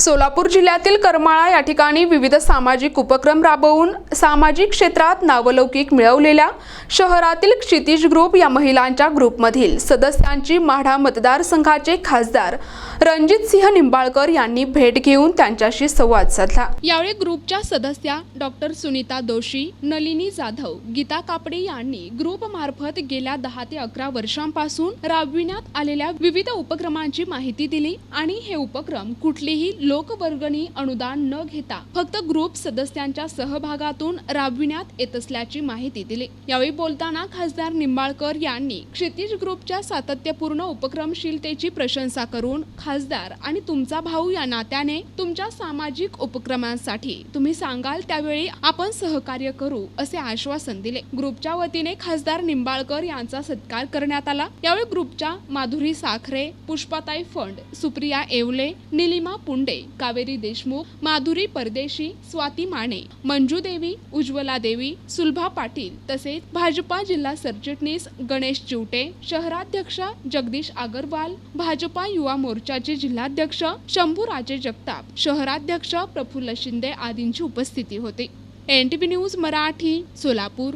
सोलापूर जिल्ह्यातील करमाळा या ठिकाणी विविध सामाजिक उपक्रम राबवून सामाजिक क्षेत्रात नावलौकिक मिळवलेल्या शहरातील क्षितिज ग्रुप या महिलांच्या ग्रुपमधील सदस्यांची माढा मतदारसंघाचे खासदार रणजित सिंह निंबाळकर यांनी भेट घेऊन त्यांच्याशी संवाद साधला. यावेळी ग्रुपच्या सदस्या डॉक्टर सुनीता दोशी नलिनी जाधव गीता कापडे यांनी ग्रुप मार्फत गेल्या दहा ते अकरा वर्षांपासून राबविण्यात आलेल्या विविध उपक्रमांची माहिती दिली आणि हे उपक्रम कुठलीही लोकवर्गणी अनुदान न घेता फक्त ग्रुप सदस्यांच्या सहभागातून राबविण्यात येत असल्याची माहिती दिली. यावेळी बोलताना खासदार निंबाळकर यांनी क्षितिज ग्रुपच्या सातत्यपूर्ण उपक्रमशीलतेची प्रशंसा करून खासदार आणि तुमचा भाऊ या नात्याने तुमच्या सामाजिक उपक्रमांसाठी तुम्ही सांगाल त्यावेळी आपण सहकार्य करू असे आश्वासन दिले. ग्रुपच्या वतीने खासदार निंबाळकर यांचा सत्कार करण्यात आला. यावेळी ग्रुपच्या माधुरी साखरे पुष्पाताई फंड सुप्रिया येवले निलिमा पुंडे कावेरी देशमुख माधुरी परदेशी स्वाती माने मंजू देवी उज्ज्वला देवी सुलभा पाटील तसेच भाजपा जिल्हा सरचिटणीस गणेश चिवटे शहराध्यक्ष जगदीश आगरवाल भाजपा युवा मोर्चाचे जिल्हाध्यक्ष शंभूराजे जगताप शहराध्यक्ष प्रफुल्ल शिंदे आदींची उपस्थिती होती. N T news Marathi Solapur.